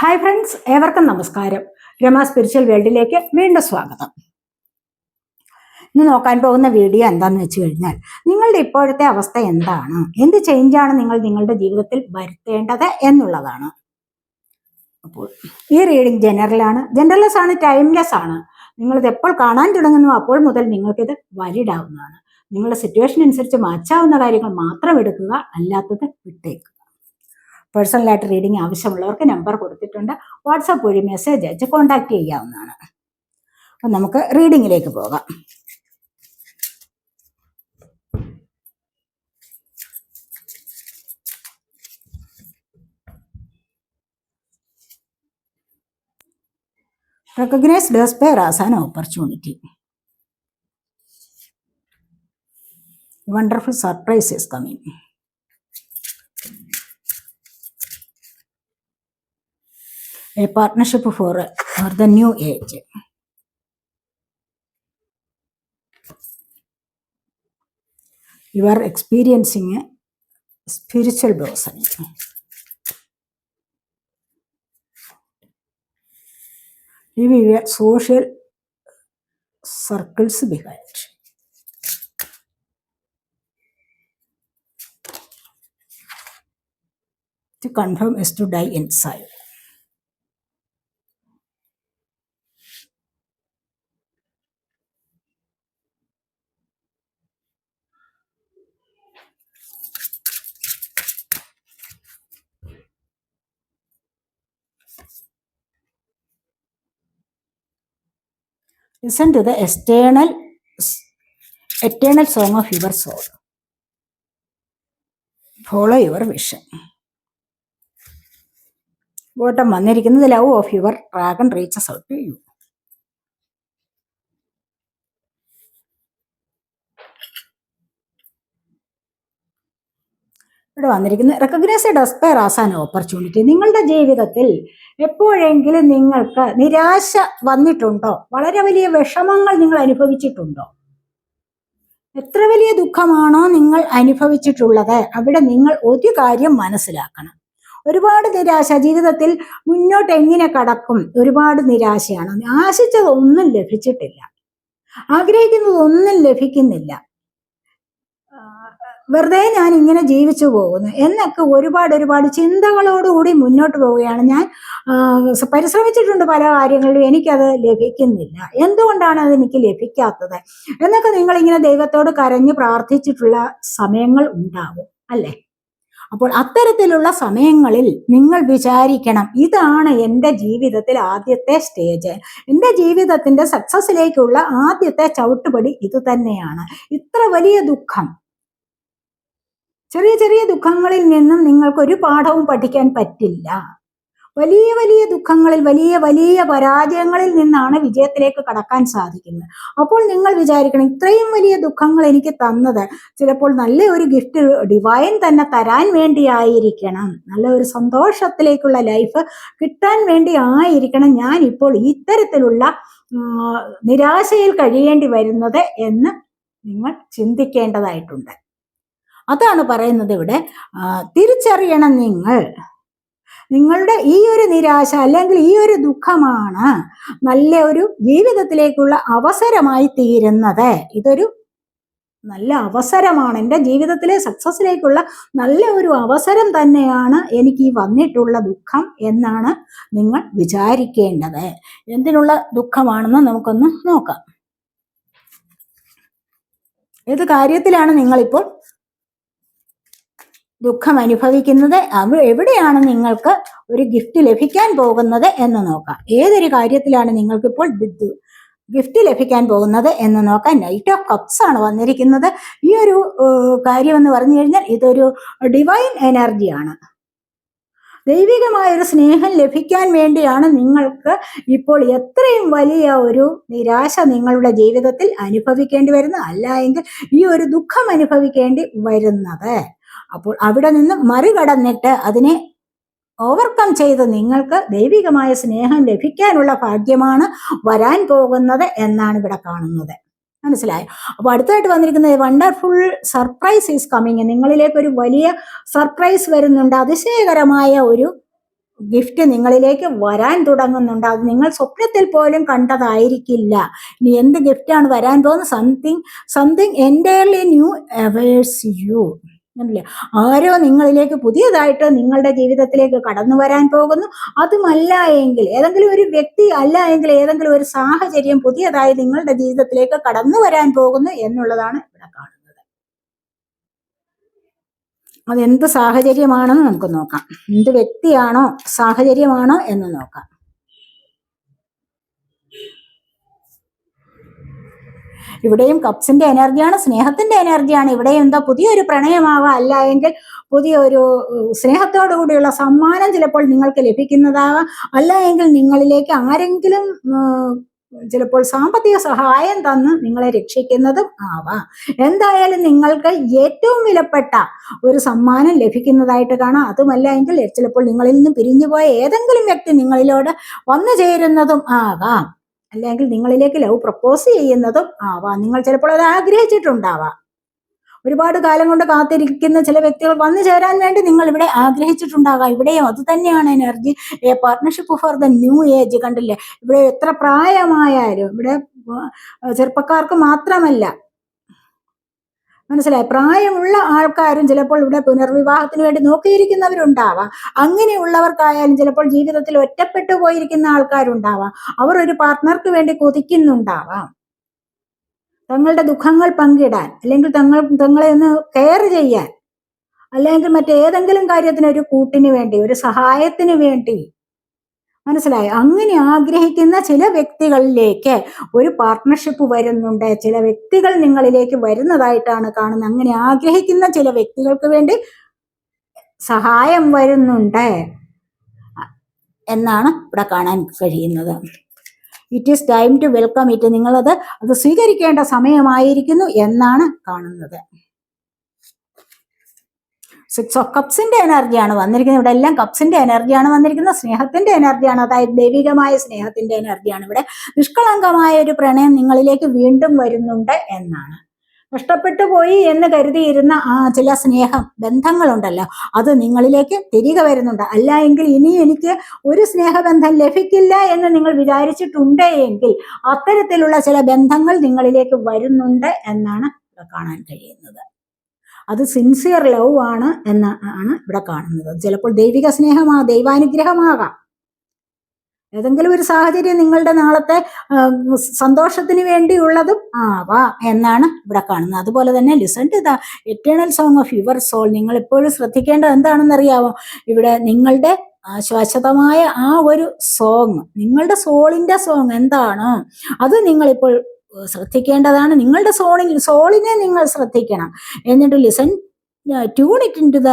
Hi friends ഏവർക്കും നമസ്കാരം. Rama spiritual വേൾഡിലേക്ക് വീണ്ടും സ്വാഗതം. ഇന്ന് നോക്കാൻ പോകുന്ന വീഡിയോ എന്താന്ന് വെച്ച് കഴിഞ്ഞാൽ നിങ്ങളുടെ ഇപ്പോഴത്തെ അവസ്ഥ എന്താണ്? എന്ത് ചേഞ്ചാണ് നിങ്ങൾ നിങ്ങളുടെ ജീവിതത്തിൽ വരുത്തേണ്ടത് എന്നുള്ളതാണ്. അപ്പോൾ ഈ റീഡിംഗ് ജനറലാണ് ജനറൽലെസ് ആണ് ടൈംലെസ് ആണ്. നിങ്ങളിത് എപ്പോൾ കാണാൻ തുടങ്ങുന്നു അപ്പോൾ മുതൽ നിങ്ങൾക്കിത് വരിഡാവുന്നതാണ് നിങ്ങളുടെ സിറ്റുവേഷൻ അനുസരിച്ച് മാച്ചാവുന്ന കാര്യങ്ങൾ മാത്രം എടുക്കുക അല്ലാത്തത് വിട്ടേക്കുക പേഴ്സണലായിട്ട് റീഡിംഗ് ആവശ്യമുള്ളവർക്ക് നമ്പർ കൊടുത്തിട്ടുണ്ട്. വാട്സാപ്പ് വഴി മെസ്സേജ് അയച്ച് കോൺടാക്ട് ചെയ്യാവുന്നതാണ്. അപ്പം നമുക്ക് റീഡിങ്ങിലേക്ക് പോകാം. Recognise despair an opportunity wonderful surprise is coming. A partnership for, for the new age. You are experiencing a spiritual blossoming. Leave your social circles behind. To confirm is to die inside. Listen to the external, eternal song of your soul. Follow your vision. Bottom വന്നിരിക്കുന്നത് love of your dragon reaches out to you ഇവിടെ വന്നിരിക്കുന്നത്. Recognised despair as an opportunity നിങ്ങളുടെ ജീവിതത്തിൽ എപ്പോഴെങ്കിലും നിങ്ങൾക്ക് നിരാശ വന്നിട്ടുണ്ടോ? വളരെ വലിയ വിഷമങ്ങൾ നിങ്ങൾ അനുഭവിച്ചിട്ടുണ്ടോ? എത്ര വലിയ ദുഃഖമാണോ നിങ്ങൾ അനുഭവിച്ചിട്ടുള്ളത്? അവിടെ നിങ്ങൾ ഒരു കാര്യം മനസ്സിലാക്കണം. ഒരുപാട് നിരാശ. ജീവിതത്തിൽ മുന്നോട്ട് എങ്ങനെ കടക്കും? ഒരുപാട് നിരാശയാണ്. ആശിച്ചതൊന്നും ലഭിച്ചിട്ടില്ല. ആഗ്രഹിക്കുന്നതൊന്നും ലഭിക്കുന്നില്ല. വെറുതെ ഞാൻ ഇങ്ങനെ ജീവിച്ചു പോകുന്നു എന്നൊക്കെ ഒരുപാട് ഒരുപാട് ചിന്തകളോടുകൂടി മുന്നോട്ട് പോവുകയാണ് ഞാൻ. പരിശ്രമിച്ചിട്ടുണ്ട് പല കാര്യങ്ങളിലും എനിക്കത് ലഭിക്കുന്നില്ല. എന്തുകൊണ്ടാണ് അത് എനിക്ക് ലഭിക്കാത്തത്? എന്നൊക്കെ നിങ്ങൾ ഇങ്ങനെ ദൈവത്തോട് കരഞ്ഞു പ്രാർത്ഥിച്ചിട്ടുള്ള സമയങ്ങൾ ഉണ്ടാവും അല്ലേ? അപ്പോൾ അത്തരത്തിലുള്ള സമയങ്ങളിൽ നിങ്ങൾ വിചാരിക്കണം ഇതാണ് എന്റെ ജീവിതത്തിൽ ആദ്യത്തെ സ്റ്റേജ്. എന്റെ ജീവിതത്തിന്റെ സക്സസ്സിലേക്കുള്ള ആദ്യത്തെ ചവിട്ടുപടി ഇത് തന്നെയാണ്. ഇത്ര വലിയ ദുഃഖം ചെറിയ ചെറിയ ദുഃഖങ്ങളിൽ നിന്നും നിങ്ങൾക്ക് ഒരു പാഠവും പഠിക്കാൻ പറ്റില്ല. വലിയ വലിയ ദുഃഖങ്ങളിൽ വലിയ വലിയ പരാജയങ്ങളിൽ നിന്നാണ് വിജയത്തിലേക്ക് കടക്കാൻ സാധിക്കുന്നത്. അപ്പോൾ നിങ്ങൾ വിചാരിക്കണം ഇത്രയും വലിയ ദുഃഖങ്ങൾ എനിക്ക് തന്നത് ചിലപ്പോൾ നല്ല ഒരു ഗിഫ്റ്റ് ഡിവൈൻ തന്നെ തരാൻ വേണ്ടി ആയിരിക്കണം നല്ല ഒരു സന്തോഷത്തിലേക്കുള്ള ലൈഫ് കിട്ടാൻ വേണ്ടി ആയിരിക്കണം ഞാൻ ഇപ്പോൾ ഇത്തരത്തിലുള്ള നിരാശയിൽ കഴിയേണ്ടി വരുന്നത് എന്ന് നിങ്ങൾ ചിന്തിക്കേണ്ടതായിട്ടുണ്ട്. അതാണ് പറയുന്നത് ഇവിടെ തിരിച്ചറിയണം നിങ്ങൾ. നിങ്ങളുടെ ഈ ഒരു നിരാശ അല്ലെങ്കിൽ ഈ ഒരു ദുഃഖമാണ് നല്ല ഒരു ജീവിതത്തിലേക്കുള്ള അവസരമായി തീരുന്നത്. ഇതൊരു നല്ല അവസരമാണ്. എന്റെ ജീവിതത്തിലെ സക്സസ്സിലേക്കുള്ള നല്ല ഒരു അവസരം തന്നെയാണ് എനിക്ക് ഈ വന്നിട്ടുള്ള ദുഃഖം എന്നാണ് നിങ്ങൾ വിചാരിക്കേണ്ടത്. എന്തിനുള്ള ദുഃഖമാണെന്ന് നമുക്കൊന്ന് നോക്കാം. ഏത് കാര്യത്തിലാണ് നിങ്ങളിപ്പോൾ ദുഃഖം അനുഭവിക്കുന്നത് എവിടെയാണ് നിങ്ങൾക്ക് ഒരു ഗിഫ്റ്റ് ലഭിക്കാൻ പോകുന്നത് എന്ന് നോക്കാം. ഏതൊരു കാര്യത്തിലാണ് നിങ്ങൾക്കിപ്പോൾ ഗിഫ്റ്റ് ലഭിക്കാൻ പോകുന്നത് എന്ന് നോക്കാൻ നൈറ്റ് ഓഫ് കപ്സ് ആണ് വന്നിരിക്കുന്നത്. ഈ ഒരു കാര്യം എന്ന് പറഞ്ഞു കഴിഞ്ഞാൽ ഇതൊരു ഡിവൈൻ എനർജിയാണ് ദൈവികമായ ഒരു സ്നേഹം ലഭിക്കാൻ വേണ്ടിയാണ് നിങ്ങൾക്ക് ഇപ്പോൾ എത്രയും വലിയ ഒരു നിരാശ നിങ്ങളുടെ ജീവിതത്തിൽ അനുഭവിക്കേണ്ടി വരുന്നത്. അല്ല എങ്കിൽ ഈ ഒരു ദുഃഖം അനുഭവിക്കേണ്ടി വരുന്നത്. അപ്പോൾ അവിടെ നിന്ന് മറികടന്നിട്ട് അതിനെ ഓവർകം ചെയ്ത് നിങ്ങൾക്ക് ദൈവികമായ സ്നേഹം ലഭിക്കാനുള്ള ഭാഗ്യമാണ് വരാൻ പോകുന്നത് എന്നാണ് ഇവിടെ കാണുന്നത്. മനസ്സിലായോ? അപ്പൊ അടുത്തായിട്ട് വന്നിരിക്കുന്നത് വണ്ടർഫുൾ സർപ്രൈസ് ഈസ് കമ്മിങ് നിങ്ങളിലേക്ക് ഒരു വലിയ സർപ്രൈസ് വരുന്നുണ്ട്. അതിശയകരമായ ഒരു ഗിഫ്റ്റ് നിങ്ങളിലേക്ക് വരാൻ തുടങ്ങുന്നുണ്ട്. അത് നിങ്ങൾ സ്വപ്നത്തിൽ പോലും കണ്ടതായിരിക്കില്ല. ഇനി എന്ത് ഗിഫ്റ്റാണ് വരാൻ പോകുന്നത്? സംതിങ് സംതിങ് എന്റെ ന്യൂ അവേഴ്സ് യു അല്ലേ ആരോ നിങ്ങളിലേക്ക് പുതിയതായിട്ട് നിങ്ങളുടെ ജീവിതത്തിലേക്ക് കടന്നു വരാൻ പോകുന്നു. അതുമല്ല എങ്കിൽ ഏതെങ്കിലും ഒരു വ്യക്തി അല്ല എങ്കിൽ ഏതെങ്കിലും ഒരു സാഹചര്യം പുതിയതായി നിങ്ങളുടെ ജീവിതത്തിലേക്ക് കടന്നു വരാൻ പോകുന്നു എന്നുള്ളതാണ് ഇവിടെ കാണുന്നത്. അതെന്ത് സാഹചര്യമാണെന്ന് നമുക്ക് നോക്കാം. എന്ത് വ്യക്തിയാണോ സാഹചര്യമാണോ എന്ന് നോക്കാം. ഇവിടെയും കപ്സിന്റെ എനർജിയാണ് സ്നേഹത്തിന്റെ എനർജിയാണ് ഇവിടെയും എന്താ പുതിയൊരു പ്രണയമാവാം അല്ല എങ്കിൽ പുതിയൊരു സ്നേഹത്തോടു കൂടിയുള്ള സമ്മാനം ചിലപ്പോൾ നിങ്ങൾക്ക് ലഭിക്കുന്നതാവാം. അല്ല എങ്കിൽ നിങ്ങളിലേക്ക് ആരെങ്കിലും ചിലപ്പോൾ സാമ്പത്തിക സഹായം തന്ന് നിങ്ങളെ രക്ഷിക്കുന്നതും ആവാം. എന്തായാലും നിങ്ങൾക്ക് ഏറ്റവും വിലപ്പെട്ട ഒരു സമ്മാനം ലഭിക്കുന്നതായിട്ട് കാണാം. അതുമല്ല എങ്കിൽ ചിലപ്പോൾ നിങ്ങളിൽ നിന്ന് പിരിഞ്ഞുപോയ ഏതെങ്കിലും വ്യക്തി നിങ്ങളിലോട് വന്നു ചേരുന്നതും ആകാം. അല്ലെങ്കിൽ നിങ്ങളിലേക്ക് ലവ് പ്രപ്പോസ് ചെയ്യുന്നതും ആവാം. നിങ്ങൾ ചിലപ്പോൾ അത് ആഗ്രഹിച്ചിട്ടുണ്ടാവാം. ഒരുപാട് കാലം കൊണ്ട് കാത്തിരിക്കുന്ന ചില വ്യക്തികൾ വന്നു ചേരാൻ വേണ്ടി നിങ്ങൾ ഇവിടെ ആഗ്രഹിച്ചിട്ടുണ്ടാകാം. ഇവിടെയും അത് തന്നെയാണ് energy partnership for the new age കണ്ടില്ലേ? ഇവിടെ എത്ര പ്രായമായാലും ഇവിടെ ചെറുപ്പക്കാർക്ക് മാത്രമല്ല മനസ്സിലായി? പ്രായമുള്ള ആൾക്കാരും ചിലപ്പോൾ ഇവിടെ പുനർവിവാഹത്തിന് വേണ്ടി നോക്കിയിരിക്കുന്നവരുണ്ടാവാം. അങ്ങനെയുള്ളവർക്കായാലും ചിലപ്പോൾ ജീവിതത്തിൽ ഒറ്റപ്പെട്ടു പോയിരിക്കുന്ന ആൾക്കാരുണ്ടാവാം. അവർ ഒരു പാർട്ട്ണർക്ക് വേണ്ടി കൊതിക്കുന്നുണ്ടാവാം. തങ്ങളുടെ ദുഃഖങ്ങൾ പങ്കിടാൻ അല്ലെങ്കിൽ തങ്ങൾ തങ്ങളെ ഒന്ന് കെയർ ചെയ്യാൻ അല്ലെങ്കിൽ മറ്റേതെങ്കിലും കാര്യത്തിന് ഒരു കൂട്ടിന് വേണ്ടി ഒരു സഹായത്തിന് വേണ്ടി മനസ്സിലായോ? അങ്ങനെ ആഗ്രഹിക്കുന്ന ചില വ്യക്തികളിലേക്ക് ഒരു പാർട്ട്ണർഷിപ്പ് വരുന്നുണ്ട്. ചില വ്യക്തികൾ നിങ്ങളിലേക്ക് വരുന്നതായിട്ടാണ് കാണുന്നത്. അങ്ങനെ ആഗ്രഹിക്കുന്ന ചില വ്യക്തികൾക്ക് വേണ്ടി സഹായം വരുന്നുണ്ട് എന്നാണ് ഇവിടെ കാണാൻ കഴിയുന്നത്. It is time to welcome it നിങ്ങളത് അത് സ്വീകരിക്കേണ്ട സമയമായിരിക്കുന്നു എന്നാണ് കാണുന്നത്. സിക്സ് ഓഫ് കപ്സിന്റെ എനർജിയാണ് വന്നിരിക്കുന്നത്. ഇവിടെ എല്ലാം കപ്സിന്റെ എനർജിയാണ് വന്നിരിക്കുന്നത്. സ്നേഹത്തിന്റെ എനർജിയാണ് അതായത് ദൈവികമായ സ്നേഹത്തിന്റെ എനർജിയാണ് ഇവിടെ. നിഷ്കളങ്കമായ ഒരു പ്രണയം നിങ്ങളിലേക്ക് വീണ്ടും വരുന്നുണ്ട് എന്നാണ്. നഷ്ടപ്പെട്ടു പോയി എന്ന് കരുതിയിരുന്ന ആ ചില സ്നേഹം ബന്ധങ്ങളുണ്ടല്ലോ അത് നിങ്ങളിലേക്ക് തിരികെ വരുന്നുണ്ട്. അല്ല എങ്കിൽ ഇനി എനിക്ക് ഒരു സ്നേഹബന്ധം ലഭിക്കില്ല എന്ന് നിങ്ങൾ വിചാരിച്ചിട്ടുണ്ട് എങ്കിൽ അത്തരത്തിലുള്ള ചില ബന്ധങ്ങൾ നിങ്ങളിലേക്ക് വരുന്നുണ്ട് എന്നാണ് കാണാൻ കഴിയുന്നത്. അത് സിൻസിയർ ലവ് ആണ് എന്ന് ആണ് ഇവിടെ കാണുന്നത്. ചിലപ്പോൾ ദൈവിക സ്നേഹമാ ദൈവാനുഗ്രഹമാകാം. ഏതെങ്കിലും ഒരു സാഹചര്യം നിങ്ങളുടെ നാളത്തെ സന്തോഷത്തിന് വേണ്ടിയുള്ളതും ആവാം എന്നാണ് ഇവിടെ കാണുന്നത്. അതുപോലെ തന്നെ listen to the eternal song of your soul നിങ്ങൾ എപ്പോഴും ശ്രദ്ധിക്കേണ്ടത് എന്താണെന്ന് അറിയാമോ ഇവിടെ നിങ്ങളുടെ ശാശ്വതമായ ആ ഒരു സോങ് നിങ്ങളുടെ സോളിന്റെ സോങ് എന്താണോ അത് നിങ്ങളിപ്പോൾ ശ്രദ്ധിക്കേണ്ടതാണ്. നിങ്ങളുടെ സോളിൽ സോളിനെ നിങ്ങൾ ശ്രദ്ധിക്കണം. എന്നിട്ട് listen tune it in to the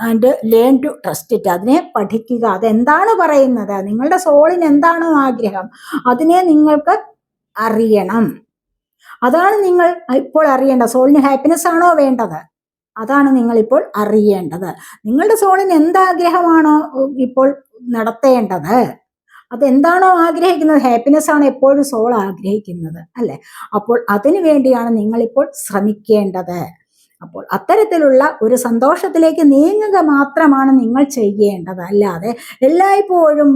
and learn to trust it അതിനെ പഠിക്കുക. അതെന്താണ് പറയുന്നത്? നിങ്ങളുടെ സോളിന് എന്താണ് ആഗ്രഹം? അതിനെ നിങ്ങൾക്ക് അറിയണം. അതാണ് നിങ്ങൾ ഇപ്പോൾ അറിയേണ്ടത്. സോളിന് ഹാപ്പിനെസ് ആണോ വേണ്ടത്? അതാണ് നിങ്ങൾ ഇപ്പോൾ അറിയേണ്ടത്. നിങ്ങളുടെ സോളിന് എന്താഗ്രഹമാണോ ഇപ്പോൾ നടത്തേണ്ടത്? അതെന്താണോ ആഗ്രഹിക്കുന്നത്? ഹാപ്പിനെസ് ആണ് എപ്പോഴും സോൾ ആഗ്രഹിക്കുന്നത് അല്ലെ? അപ്പോൾ അതിനു വേണ്ടിയാണ് നിങ്ങളിപ്പോൾ ശ്രമിക്കേണ്ടത്. അപ്പോൾ അത്തരത്തിലുള്ള ഒരു സന്തോഷത്തിലേക്ക് നീങ്ങുക മാത്രമാണ് നിങ്ങൾ ചെയ്യേണ്ടത്. അല്ലാതെ എല്ലായ്പ്പോഴും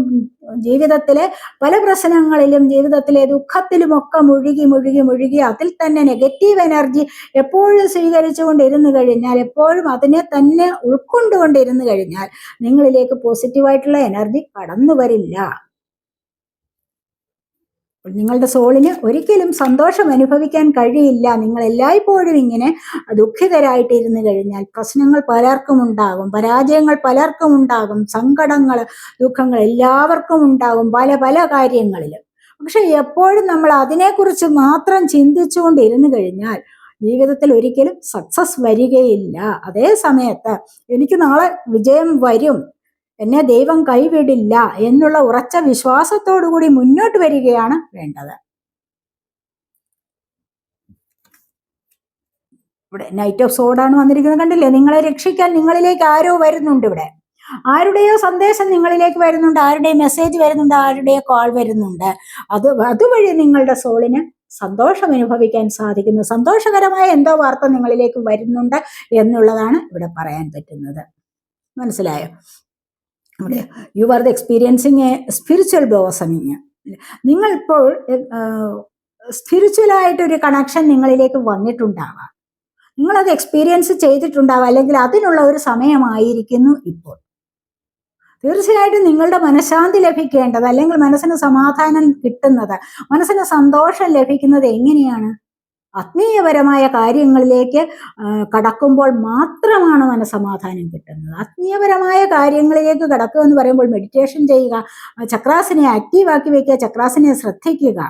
ജീവിതത്തിലെ പല പ്രശ്നങ്ങളിലും ജീവിതത്തിലെ ദുഃഖത്തിലുമൊക്കെ മുഴുകി മുഴുകി മുഴുകി അതിൽ തന്നെ നെഗറ്റീവ് എനർജി എപ്പോഴും സ്വീകരിച്ചുകൊണ്ടിരുന്നു കഴിഞ്ഞാൽ എപ്പോഴും അതിനെ തന്നെ ഉൾക്കൊണ്ടുകൊണ്ടിരുന്നു കഴിഞ്ഞാൽ നിങ്ങളിലേക്ക് പോസിറ്റീവായിട്ടുള്ള എനർജി കടന്നു വരില്ല നിങ്ങളുടെ സോളിന് ഒരിക്കലും സന്തോഷം അനുഭവിക്കാൻ കഴിയില്ല. നിങ്ങൾ എല്ലായ്പ്പോഴും ഇങ്ങനെ ദുഃഖിതരായിട്ടിരുന്നു കഴിഞ്ഞാൽ പ്രശ്നങ്ങൾ പലർക്കും ഉണ്ടാകും. പരാജയങ്ങൾ പലർക്കും ഉണ്ടാകും. സങ്കടങ്ങൾ ദുഃഖങ്ങൾ എല്ലാവർക്കും ഉണ്ടാകും പല പല കാര്യങ്ങളിലും. പക്ഷെ എപ്പോഴും നമ്മൾ അതിനെക്കുറിച്ച് മാത്രം ചിന്തിച്ചുകൊണ്ടിരുന്നു കഴിഞ്ഞാൽ ജീവിതത്തിൽ ഒരിക്കലും സക്സസ് വരികയില്ല. അതേ സമയത്ത് എനിക്ക് നാളെ വിജയം വരും. എന്നെ ദൈവം കൈവിടില്ല എന്നുള്ള ഉറച്ച വിശ്വാസത്തോടു കൂടി മുന്നോട്ട് വരികയാണ് വേണ്ടത്. ഇവിടെ നൈറ്റ് ഓഫ് സോഡാണ് വന്നിരിക്കുന്നത് കണ്ടില്ലേ? നിങ്ങളെ രക്ഷിക്കാൻ നിങ്ങളിലേക്ക് ആരോ വരുന്നുണ്ട് ഇവിടെ. ആരുടെയോ സന്ദേശം നിങ്ങളിലേക്ക് വരുന്നുണ്ട് ആരുടെയോ മെസ്സേജ് വരുന്നുണ്ട് ആരുടെയോ കോൾ വരുന്നുണ്ട്. അത് അതുവഴി നിങ്ങളുടെ സോളിന് സന്തോഷം അനുഭവിക്കാൻ സാധിക്കുന്നു. സന്തോഷകരമായ എന്തോ വാർത്ത നിങ്ങളിലേക്ക് വരുന്നുണ്ട് എന്നുള്ളതാണ് ഇവിടെ പറയാൻ പറ്റുന്നത്. മനസ്സിലായോ? ഇവിടെ you are the experiencing a spiritual blossoming നിങ്ങൾ ഇപ്പോൾ സ്പിരിച്വലായിട്ടൊരു കണക്ഷൻ നിങ്ങളിലേക്ക് വന്നിട്ടുണ്ടാവാം. നിങ്ങളത് എക്സ്പീരിയൻസ് ചെയ്തിട്ടുണ്ടാവാം അല്ലെങ്കിൽ അതിനുള്ള ഒരു സമയമായിരിക്കുന്നു ഇപ്പോൾ. തീർച്ചയായിട്ടും നിങ്ങളുടെ മനഃശാന്തി ലഭിക്കേണ്ടത് അല്ലെങ്കിൽ മനസ്സിന് സമാധാനം കിട്ടുന്നത് മനസ്സിന് സന്തോഷം ലഭിക്കുന്നത് എങ്ങനെയാണ്? ആത്മീയപരമായ കാര്യങ്ങളിലേക്ക് കടക്കുമ്പോൾ മാത്രമാണ് മനസമാധാനം കിട്ടുന്നത്. ആത്മീയപരമായ കാര്യങ്ങളിലേക്ക് കടക്കുക എന്ന് പറയുമ്പോൾ മെഡിറ്റേഷൻ ചെയ്യുക ചക്രാസിനെ ആക്റ്റീവാക്കി വയ്ക്കുക ചക്രാസിനെ ശ്രദ്ധിക്കുക.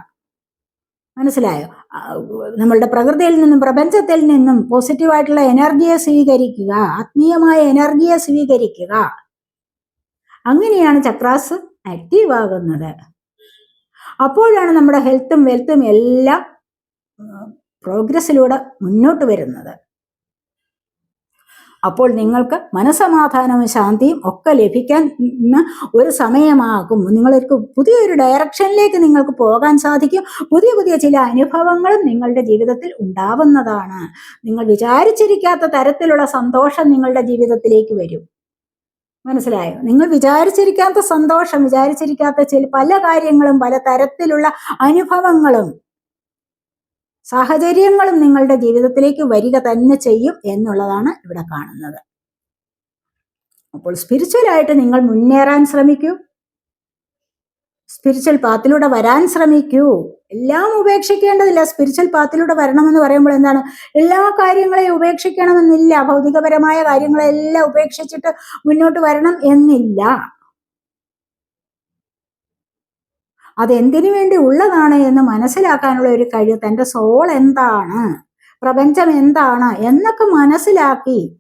മനസ്സിലായോ? നമ്മളുടെ പ്രകൃതിയിൽ നിന്നും പ്രപഞ്ചത്തിൽ നിന്നും പോസിറ്റീവായിട്ടുള്ള എനർജിയെ സ്വീകരിക്കുക ആത്മീയമായ എനർജിയെ സ്വീകരിക്കുക. അങ്ങനെയാണ് ചക്രാസ് ആക്റ്റീവ് ആകുന്നത്. അപ്പോഴാണ് നമ്മുടെ ഹെൽത്തും വെൽത്തും എല്ലാം പ്രോഗ്രസ്സിലൂടെ മുന്നോട്ട് വരുന്നത്. അപ്പോൾ നിങ്ങൾക്ക് മനസമാധാനവും ശാന്തിയും ഒക്കെ ലഭിക്കാൻ ഒരു സമയമാകും. നിങ്ങൾക്ക് പുതിയൊരു ഡയറക്ഷനിലേക്ക് നിങ്ങൾക്ക് പോകാൻ സാധിക്കും. പുതിയ പുതിയ ചില അനുഭവങ്ങളും നിങ്ങളുടെ ജീവിതത്തിൽ ഉണ്ടാവുന്നതാണ്. നിങ്ങൾ വിചാരിച്ചിരിക്കാത്ത തരത്തിലുള്ള സന്തോഷം നിങ്ങളുടെ ജീവിതത്തിലേക്ക് വരും. മനസ്സിലായോ? നിങ്ങൾ വിചാരിച്ചിരിക്കാത്ത സന്തോഷം വിചാരിച്ചിരിക്കാത്ത ചില പല കാര്യങ്ങളും പല തരത്തിലുള്ള അനുഭവങ്ങളും സാഹചര്യങ്ങളും നിങ്ങളുടെ ജീവിതത്തിലേക്ക് വരിക തന്നെ ചെയ്യും എന്നുള്ളതാണ് ഇവിടെ കാണുന്നത്. അപ്പോൾ സ്പിരിച്വലായിട്ട് നിങ്ങൾ മുന്നേറാൻ ശ്രമിക്കൂ. സ്പിരിച്വൽ പാത്തിലൂടെ വരാൻ ശ്രമിക്കൂ. എല്ലാം ഉപേക്ഷിക്കേണ്ടതില്ല. സ്പിരിച്വൽ പാത്തിലൂടെ വരണമെന്ന് പറയുമ്പോൾ എന്താണ്? എല്ലാ കാര്യങ്ങളെയും ഉപേക്ഷിക്കണമെന്നില്ല. ഭൗതികപരമായ കാര്യങ്ങളെല്ലാം ഉപേക്ഷിച്ചിട്ട് മുന്നോട്ട് വരണം എന്നില്ല. അതെന്തിനു വേണ്ടി ഉള്ളതാണ് എന്ന് മനസ്സിലാക്കാനുള്ള ഒരു കഴിവ് തന്റെ സോൾ എന്താണ്? പ്രപഞ്ചം എന്താണ്? എന്നൊക്കെ മനസ്സിലാക്കി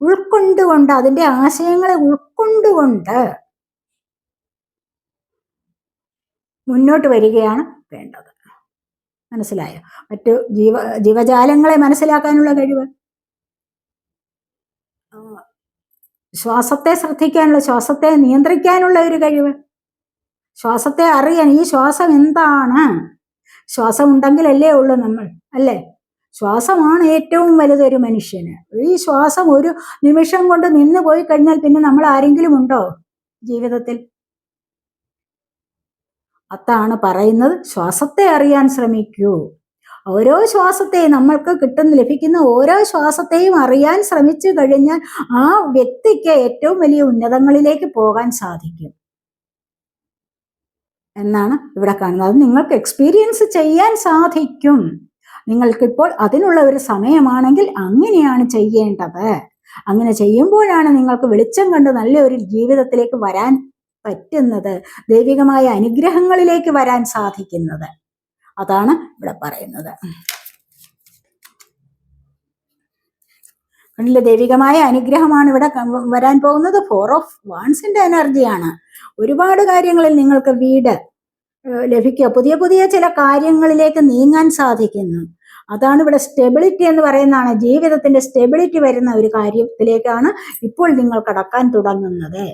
ഉൾക്കൊണ്ടുകൊണ്ട് അതിന്റെ ആശയങ്ങളെ ഉൾക്കൊണ്ടുകൊണ്ട് മുന്നോട്ട് വരികയാണ് വേണ്ടത്. മനസ്സിലായോ? മറ്റു ജീവ ജീവജാലങ്ങളെ മനസ്സിലാക്കാനുള്ള കഴിവ്. ശ്വാസത്തെ ശ്രദ്ധിക്കാനുള്ള ശ്വാസത്തെ നിയന്ത്രിക്കാനുള്ള ഒരു കഴിവ്. ശ്വാസത്തെ അറിയാൻ ഈ ശ്വാസം എന്താണ്? ശ്വാസം ഉണ്ടെങ്കിലല്ലേ ഉള്ളൂ നമ്മൾ അല്ലേ? ശ്വാസമാണ് ഏറ്റവും വലുതൊരു മനുഷ്യന്. ഈ ശ്വാസം ഒരു നിമിഷം കൊണ്ട് നിന്ന് പോയി കഴിഞ്ഞാൽ പിന്നെ നമ്മൾ ആരെങ്കിലും ഉണ്ടോ ജീവിതത്തിൽ? അതാണ് പറയുന്നത്. ശ്വാസത്തെ അറിയാൻ ശ്രമിക്കൂ. ഓരോ ശ്വാസത്തെയും നമ്മൾക്ക് കിട്ടുന്ന ലഭിക്കുന്ന ഓരോ ശ്വാസത്തെയും അറിയാൻ ശ്രമിച്ചു കഴിഞ്ഞാൽ ആ വ്യക്തിക്ക് ഏറ്റവും വലിയ ഉന്നതങ്ങളിലേക്ക് പോകാൻ സാധിക്കും. എന്നാണ് ഇവിടെ കാണുന്നത്. അത് നിങ്ങൾക്ക് എക്സ്പീരിയൻസ് ചെയ്യാൻ സാധിക്കും. നിങ്ങൾക്കിപ്പോൾ അതിനുള്ള ഒരു സമയമാണെങ്കിൽ അങ്ങനെയാണ് ചെയ്യേണ്ടത്. അങ്ങനെ ചെയ്യുമ്പോഴാണ് നിങ്ങൾക്ക് വെളിച്ചം കണ്ട് നല്ലൊരു ജീവിതത്തിലേക്ക് വരാൻ പറ്റുന്നത്. ദൈവികമായ അനുഗ്രഹങ്ങളിലേക്ക് വരാൻ സാധിക്കുന്നത്. അതാണ് ഇവിടെ പറയുന്നത്. കണ്ടില്ലേ ദൈവികമായ അനുഗ്രഹമാണ് ഇവിടെ വരാൻ പോകുന്നത്. ഫോർ ഓഫ് വാൺസിന്റെ എനർജിയാണ് ഒരുപാട് കാര്യങ്ങളിൽ നിങ്ങൾക്ക് വീട് ലഭിക്കുക. പുതിയ പുതിയ ചില കാര്യങ്ങളിലേക്ക് നീങ്ങാൻ സാധിക്കുന്നു. അതാണ് ഇവിടെ സ്റ്റെബിലിറ്റി എന്ന് പറയുന്നതാണ്. ജീവിതത്തിന്റെ സ്റ്റെബിലിറ്റി വരുന്ന ഒരു കാര്യത്തിലേക്കാണ് ഇപ്പോൾ നിങ്ങൾ കടക്കാൻ തുടങ്ങുന്നത്.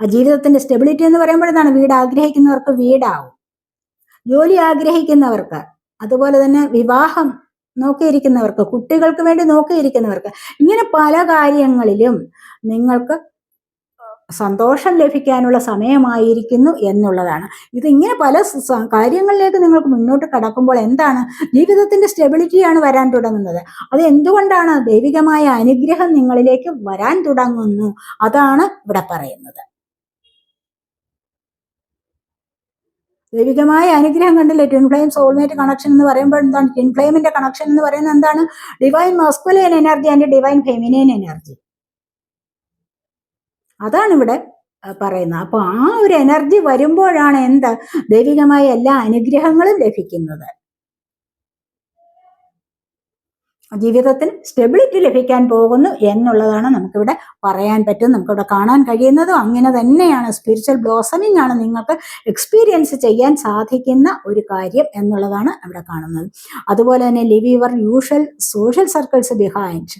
ആ ജീവിതത്തിന്റെ സ്റ്റെബിലിറ്റി എന്ന് പറയുമ്പോഴെന്താണ് വീട് ആഗ്രഹിക്കുന്നവർക്ക് വീടാവും. ജോലി ആഗ്രഹിക്കുന്നവർക്ക് അതുപോലെ തന്നെ വിവാഹം നോക്കിയിരിക്കുന്നവർക്ക് കുട്ടികൾക്ക് വേണ്ടി നോക്കിയിരിക്കുന്നവർക്ക് ഇങ്ങനെ പല കാര്യങ്ങളിലും നിങ്ങൾക്ക് സന്തോഷം ലഭിക്കാനുള്ള സമയമായിരിക്കുന്നു എന്നുള്ളതാണ്. ഇതിങ്ങനെ പല കാര്യങ്ങളിലേക്ക് നിങ്ങൾക്ക് മുന്നോട്ട് കടക്കുമ്പോൾ എന്താണ്? ജീവിതത്തിന്റെ സ്റ്റെബിലിറ്റിയാണ് വരാൻ തുടങ്ങുന്നത്. അത് എന്തുകൊണ്ടാണ്? ദൈവികമായ അനുഗ്രഹം നിങ്ങളിലേക്ക് വരാൻ തുടങ്ങുന്നു. അതാണ് ഇവിടെ പറയുന്നത്. ദൈവികമായ അനുഗ്രഹം കണ്ടില്ലേ? ട്വിൻ ഫ്ലെയിം സോൾമേറ്റ് കണക്ഷൻ എന്ന് പറയുമ്പോൾ എന്താണ്? ട്വിൻ ഫ്ലെയിമിന്റെ കണക്ഷൻ എന്ന് പറയുന്നത് എന്താണ്? Divine masculine energy and divine feminine energy അതാണ് ഇവിടെ പറയുന്നത്. അപ്പൊ ആ ഒരു എനർജി വരുമ്പോഴാണ് എന്ത്? ദൈവികമായ എല്ലാ അനുഗ്രഹങ്ങളും ലഭിക്കുന്നത്. ജീവിതത്തിൽ സ്റ്റെബിലിറ്റി ലഭിക്കാൻ പോകുന്നു എന്നുള്ളതാണ് നമുക്കിവിടെ പറയാൻ പറ്റും. നമുക്കിവിടെ കാണാൻ കഴിയുന്നതും അങ്ങനെ തന്നെയാണ്. സ്പിരിച്വൽ ബ്ലോസമിംഗ് ആണ് നിങ്ങൾക്ക് എക്സ്പീരിയൻസ് ചെയ്യാൻ സാധിക്കുന്ന ഒരു കാര്യം എന്നുള്ളതാണ് അവിടെ കാണുന്നത്. അതുപോലെ തന്നെ leave your usual social circles behind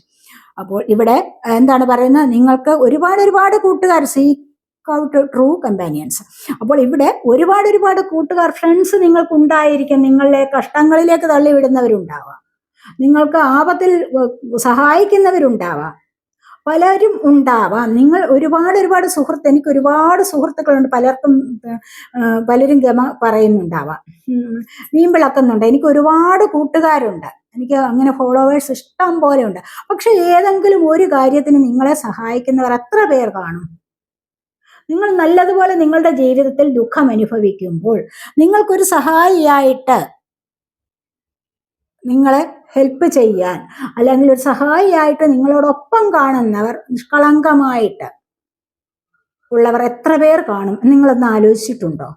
അപ്പോൾ ഇവിടെ എന്താണ് പറയുന്നത്? നിങ്ങൾക്ക് ഒരുപാട് ഒരുപാട് കൂട്ടുകാർ സീ ഔട്ട് ട്രൂ കമ്പാനിയൻസ് അപ്പോൾ ഇവിടെ ഒരുപാട് ഒരുപാട് കൂട്ടുകാർ ഫ്രണ്ട്സ് നിങ്ങൾക്ക് ഉണ്ടായിരിക്കും നിങ്ങളെ കഷ്ടങ്ങളിലേക്ക് തള്ളിവിടുന്നവരുണ്ടാവാം. നിങ്ങൾക്ക് ആപത്തിൽ സഹായിക്കുന്നവരുണ്ടാവാം. പലരും ഉണ്ടാവാം. നിങ്ങൾ ഒരുപാട് ഒരുപാട് സുഹൃത്ത് എനിക്ക് ഒരുപാട് സുഹൃത്തുക്കളുണ്ട്. പലർക്കും പലരും ഗമ പറയുന്നുണ്ടാവാം. മീൻ വിളക്കുന്നുണ്ട് എനിക്ക് ഒരുപാട് കൂട്ടുകാരുണ്ട്. എനിക്ക് അങ്ങനെ ഫോളോവേഴ്സ് ഇഷ്ടം പോലെ ഉണ്ട്. പക്ഷെ ഏതെങ്കിലും ഒരു കാര്യത്തിന് നിങ്ങളെ സഹായിക്കുന്നവർ എത്ര പേർ കാണും? നിങ്ങൾ നല്ലതുപോലെ നിങ്ങളുടെ ജീവിതത്തിൽ ദുഃഖം അനുഭവിക്കുമ്പോൾ നിങ്ങൾക്കൊരു സഹായിയായിട്ട് നിങ്ങളെ ഹെൽപ്പ് ചെയ്യാൻ അല്ലെങ്കിൽ ഒരു സഹായിയായിട്ട് നിങ്ങളോടൊപ്പം കാണുന്നവർ നിഷ്കളങ്കമായിട്ട് ഉള്ളവർ എത്ര പേർ കാണും നിങ്ങളൊന്ന് ആലോചിച്ചിട്ടുണ്ടോ?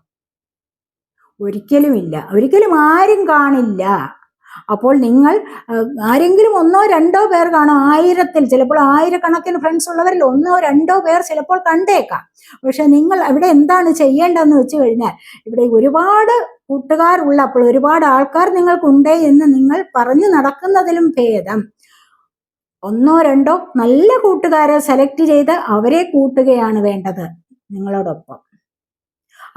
ഒരിക്കലുമില്ല ഒരിക്കലും ആരും കാണില്ല. അപ്പോൾ നിങ്ങൾ ആരെങ്കിലും ഒന്നോ രണ്ടോ പേർ കാണും. ആയിരത്തിൽ ചിലപ്പോൾ ആയിരക്കണക്കിന് ഫ്രണ്ട്സ് ഉള്ളവരിൽ ഒന്നോ രണ്ടോ പേർ ചിലപ്പോൾ കണ്ടേക്കാം. പക്ഷെ നിങ്ങൾ അവിടെ എന്താണ് ചെയ്യേണ്ടതെന്ന് വെച്ച് കഴിഞ്ഞാൽ ഇവിടെ ഒരുപാട് കൂട്ടുകാർ ഉള്ളപ്പോൾ ഒരുപാട് ആൾക്കാർ നിങ്ങൾക്കുണ്ട് എന്ന് നിങ്ങൾ പറഞ്ഞു നടക്കുന്നതിലും ഭേദം. ഒന്നോ രണ്ടോ നല്ല കൂട്ടുകാരെ സെലക്ട് ചെയ്ത് അവരെ കൂട്ടുകയാണ് വേണ്ടത് നിങ്ങളോടൊപ്പം.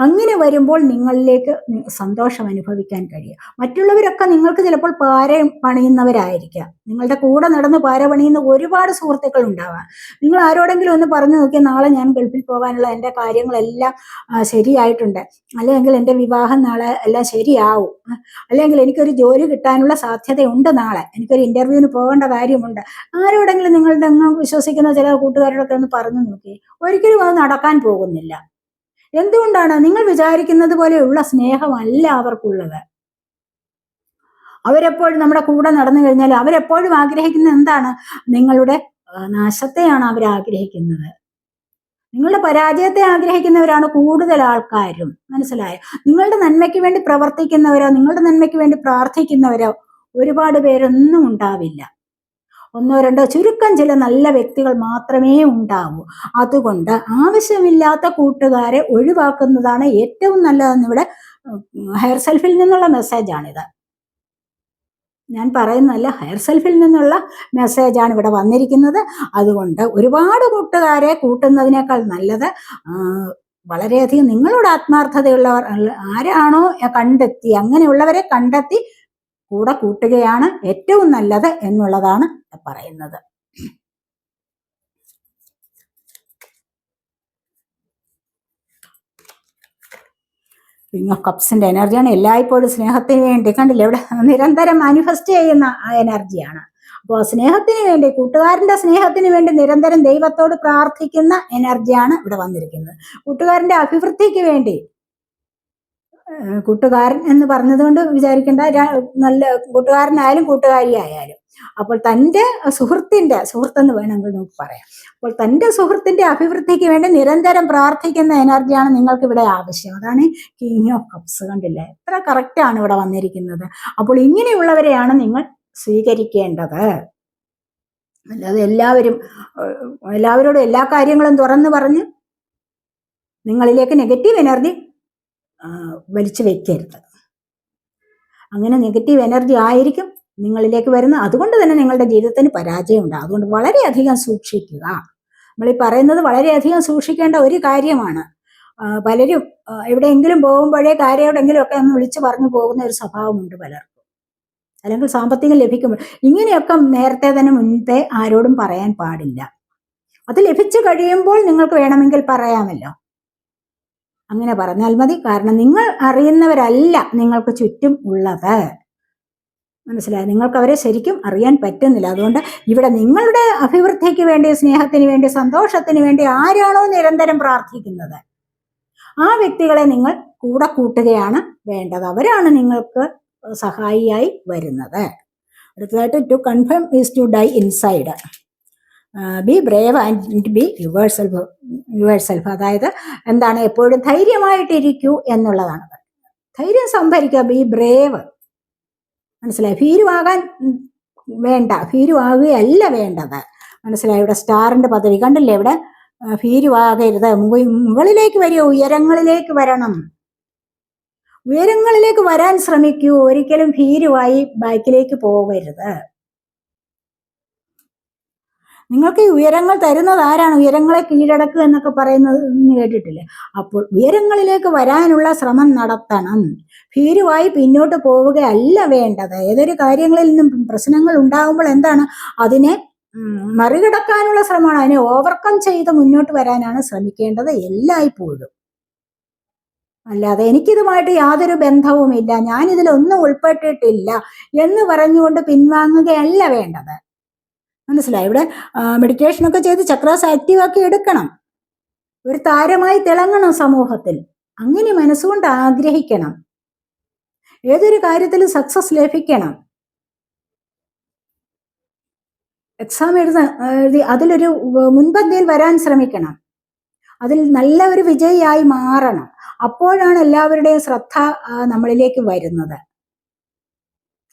അങ്ങനെ വരുമ്പോൾ നിങ്ങളിലേക്ക് സന്തോഷം അനുഭവിക്കാൻ കഴിയും. മറ്റുള്ളവരൊക്കെ നിങ്ങൾക്ക് ചിലപ്പോൾ പാര പണിയുന്നവരായിരിക്കാം. നിങ്ങളുടെ കൂടെ നടന്ന് പാര പണിയുന്ന ഒരുപാട് സുഹൃത്തുക്കൾ ഉണ്ടാവാം. നിങ്ങൾ ആരോടെങ്കിലും ഒന്ന് പറഞ്ഞു നോക്കിയാൽ നാളെ ഞാൻ ഗൾഫിൽ പോകാനുള്ള എന്റെ കാര്യങ്ങളെല്ലാം ശരിയായിട്ടുണ്ട്. അല്ലെങ്കിൽ എന്റെ വിവാഹം നാളെ എല്ലാം ശരിയാവും. അല്ലെങ്കിൽ എനിക്കൊരു ജോലി കിട്ടാനുള്ള സാധ്യതയുണ്ട് നാളെ. എനിക്കൊരു ഇന്റർവ്യൂവിന് പോകേണ്ട കാര്യമുണ്ട്. ആരോടെങ്കിലും നിങ്ങളുടെ വിശ്വസിക്കുന്ന ചില കൂട്ടുകാരോടൊക്കെ ഒന്ന് പറഞ്ഞു നോക്കി ഒരിക്കലും അത് നടക്കാൻ പോകുന്നില്ല. എന്തുകൊണ്ടാണ് നിങ്ങൾ വിചാരിക്കുന്നത് പോലെയുള്ള സ്നേഹമല്ല അവർക്കുള്ളത് അവരെപ്പോഴും നമ്മുടെ കൂടെ നടന്നു കഴിഞ്ഞാൽ അവരെപ്പോഴും ആഗ്രഹിക്കുന്നത് എന്താണ്? നിങ്ങളുടെ നാശത്തെയാണ് അവർ ആഗ്രഹിക്കുന്നത്. നിങ്ങളുടെ പരാജയത്തെ ആഗ്രഹിക്കുന്നവരാണ് കൂടുതൽ ആൾക്കാരും. മനസ്സിലായോ? നിങ്ങളുടെ നന്മയ്ക്ക് വേണ്ടി പ്രവർത്തിക്കുന്നവരോ നിങ്ങളുടെ നന്മയ്ക്ക് വേണ്ടി പ്രാർത്ഥിക്കുന്നവരോ ഒരുപാട് പേരൊന്നും ഉണ്ടാവില്ല. ഒന്നോ രണ്ടോ ചുരുക്കം ചില നല്ല വ്യക്തികൾ മാത്രമേ ഉണ്ടാവൂ. അതുകൊണ്ട് ആവശ്യമില്ലാത്ത കൂട്ടുകാരെ ഒഴിവാക്കുന്നതാണ് ഏറ്റവും നല്ലതെന്ന് ഇവിടെ ഹയർ സെൽഫിൽ നിന്നുള്ള മെസ്സേജാണിത് ഞാൻ പറയുന്നതല്ല ഹയർ സെൽഫിൽ നിന്നുള്ള മെസ്സേജാണ് ഇവിടെ വന്നിരിക്കുന്നത്. അതുകൊണ്ട് ഒരുപാട് കൂട്ടുകാരെ കൂട്ടുന്നതിനേക്കാൾ നല്ലത് വളരെയധികം നിങ്ങളോട് ആത്മാർത്ഥതയുള്ളവർ ആരാണോ കണ്ടെത്തി അങ്ങനെയുള്ളവരെ കണ്ടെത്തി കൂടെ കൂട്ടുകയാണ് ഏറ്റവും നല്ലത് എന്നുള്ളതാണ് പറയുന്നത്. കിങ് ഓഫ് കപ്സിന്റെ എനർജിയാണ് എല്ലായ്പ്പോഴും സ്നേഹത്തിന് വേണ്ടി കണ്ടില്ലേ? ഇവിടെ നിരന്തരം മാനിഫെസ്റ്റ് ചെയ്യുന്ന ആ എനർജിയാണ് അപ്പോൾ സ്നേഹത്തിന് വേണ്ടി കൂട്ടുകാരന്റെ സ്നേഹത്തിന് വേണ്ടി നിരന്തരം ദൈവത്തോട് പ്രാർത്ഥിക്കുന്ന എനർജിയാണ് ഇവിടെ വന്നിരിക്കുന്നത്. കൂട്ടുകാരന്റെ അഭിവൃദ്ധിക്ക് വേണ്ടി കൂട്ടുകാരൻ എന്ന് പറഞ്ഞതുകൊണ്ട് വിചാരിക്കേണ്ട. നല്ല കൂട്ടുകാരനായാലും കൂട്ടുകാരിയായാലും. അപ്പോൾ തന്റെ സുഹൃത്തിന്റെ സുഹൃത്തെന്ന് വേണമെങ്കിൽ നമുക്ക് പറയാം. അപ്പോൾ തന്റെ സുഹൃത്തിന്റെ അഭിവൃദ്ധിക്ക് വേണ്ടി നിരന്തരം പ്രാർത്ഥിക്കുന്ന എനർജിയാണ് നിങ്ങൾക്ക് ഇവിടെ ആവശ്യം. അതാണ് കിങ് ഓഫ് കപ്സ് കണ്ടില്ലേ? എത്ര കറക്റ്റാണ് ഇവിടെ വന്നിരിക്കുന്നത്. അപ്പോൾ ഇങ്ങനെയുള്ളവരെയാണ് നിങ്ങൾ സ്വീകരിക്കേണ്ടത്. അല്ലാതെ എല്ലാവരും എല്ലാവരോടും എല്ലാ കാര്യങ്ങളും തുറന്നു പറഞ്ഞ് നിങ്ങളിലേക്ക് നെഗറ്റീവ് എനർജി വലിച്ചു വെക്കരുത്. അങ്ങനെ നെഗറ്റീവ് എനർജി ആയിരിക്കും നിങ്ങളിലേക്ക് വരുന്നത്. അതുകൊണ്ട് തന്നെ നിങ്ങളുടെ ജീവിതത്തിന് പരാജയം ഉണ്ട് അതുകൊണ്ട് വളരെയധികം സൂക്ഷിക്കുക. നമ്മൾ ഈ പറയുന്നത് വളരെയധികം സൂക്ഷിക്കേണ്ട ഒരു കാര്യമാണ്. പലരും എവിടെയെങ്കിലും പോകുമ്പോഴേ ആരോടെങ്കിലും ഒക്കെ ഒന്ന് വിളിച്ചു പറഞ്ഞു പോകുന്ന ഒരു സ്വഭാവമുണ്ട് പലർക്കും. അല്ലെങ്കിൽ സാമ്പത്തികം ലഭിക്കുമ്പോൾ. ഇങ്ങനെയൊക്കെ നേരത്തെ തന്നെ മുൻപേ ആരോടും പറയാൻ പാടില്ല. അത് ലഭിച്ചു കഴിയുമ്പോൾ നിങ്ങൾക്ക് വേണമെങ്കിൽ പറയാമല്ലോ. അങ്ങനെ പറഞ്ഞാൽ മതി. കാരണം നിങ്ങൾ അറിയുന്നവരല്ല നിങ്ങൾക്ക് ചുറ്റും ഉള്ളത്. മനസ്സിലായി? നിങ്ങൾക്ക് അവരെ ശരിക്കും അറിയാൻ പറ്റുന്നില്ല. അതുകൊണ്ട് ഇവിടെ നിങ്ങളുടെ അഭിവൃദ്ധിക്ക് വേണ്ടി സ്നേഹത്തിന് വേണ്ടി സന്തോഷത്തിന് വേണ്ടി ആരാണോ നിരന്തരം പ്രാർത്ഥിക്കുന്നത്? ആ വ്യക്തികളെ നിങ്ങൾ കൂടെ കൂട്ടുകയാണ് വേണ്ടത്. അവരാണ് നിങ്ങൾക്ക് സഹായിയായി വരുന്നത്. അടുത്തതായിട്ട് to confirm is to die inside be brave and be yourself അതായത് എന്താണ്? എപ്പോഴും ധൈര്യമായിട്ടിരിക്കൂ എന്നുള്ളതാണ്. ധൈര്യം സംഭരിക്കുക ബി ബ്രേവ് മനസ്സിലായി? ഭീരുവാകാൻ വേണ്ട ഭീരുവാകുകയല്ല വേണ്ടത്. മനസ്സിലായി? ഇവിടെ സ്റ്റാറിന്റെ പദവി കണ്ടില്ലേ? ഇവിടെ ഭീരുവാകരുത്. മുക- മുകളിലേക്ക് വരിക ഉയരങ്ങളിലേക്ക് വരണം. ഉയരങ്ങളിലേക്ക് വരാൻ ശ്രമിക്കൂ. ഒരിക്കലും ഭീരുവായി ബാക്കിലേക്ക് പോകരുത്. നിങ്ങൾക്ക് ഈ ഉയരങ്ങൾ തരുന്നത് ആരാണ്? ഉയരങ്ങളെ കീഴടക്കുക എന്നൊക്കെ പറയുന്നത് കേട്ടിട്ടില്ലേ? അപ്പോൾ ഉയരങ്ങളിലേക്ക് വരാനുള്ള ശ്രമം നടത്തണം. ഭീരുവായി പിന്നോട്ട് പോവുകയല്ല വേണ്ടത്. ഏതൊരു കാര്യങ്ങളിൽ നിന്നും പ്രശ്നങ്ങൾ ഉണ്ടാകുമ്പോൾ എന്താണ്? അതിനെ മറികടക്കാനുള്ള ശ്രമമാണ്. അതിനെ ഓവർകം ചെയ്ത് മുന്നോട്ട് വരാനാണ് ശ്രമിക്കേണ്ടത് എല്ലായ്പ്പോഴും. അല്ലാതെ എനിക്കിതുമായിട്ട് യാതൊരു ബന്ധവുമില്ല. ഞാനിതിലൊന്നും ഉൾപ്പെട്ടിട്ടില്ല എന്ന് പറഞ്ഞുകൊണ്ട് പിൻവാങ്ങുകയല്ല വേണ്ടത്. മനസ്സിലായി? ഇവിടെ മെഡിറ്റേഷൻ ഒക്കെ ചെയ്ത് ചക്രാസ് ആക്റ്റീവാക്കി എടുക്കണം. ഒരു താരമായി തിളങ്ങണം സമൂഹത്തിൽ. അങ്ങനെ മനസ്സുകൊണ്ട് ആഗ്രഹിക്കണം. ഏതൊരു കാര്യത്തിലും സക്സസ് ലഭിക്കണം. എക്സാം എഴുത എഴുതി അതിലൊരു മുൻപന്തിയിൽ വരാൻ ശ്രമിക്കണം. അതിൽ നല്ല ഒരു വിജയിയായി മാറണം. അപ്പോഴാണ് എല്ലാവരുടെയും ശ്രദ്ധ നമ്മളിലേക്ക് വരുന്നത്.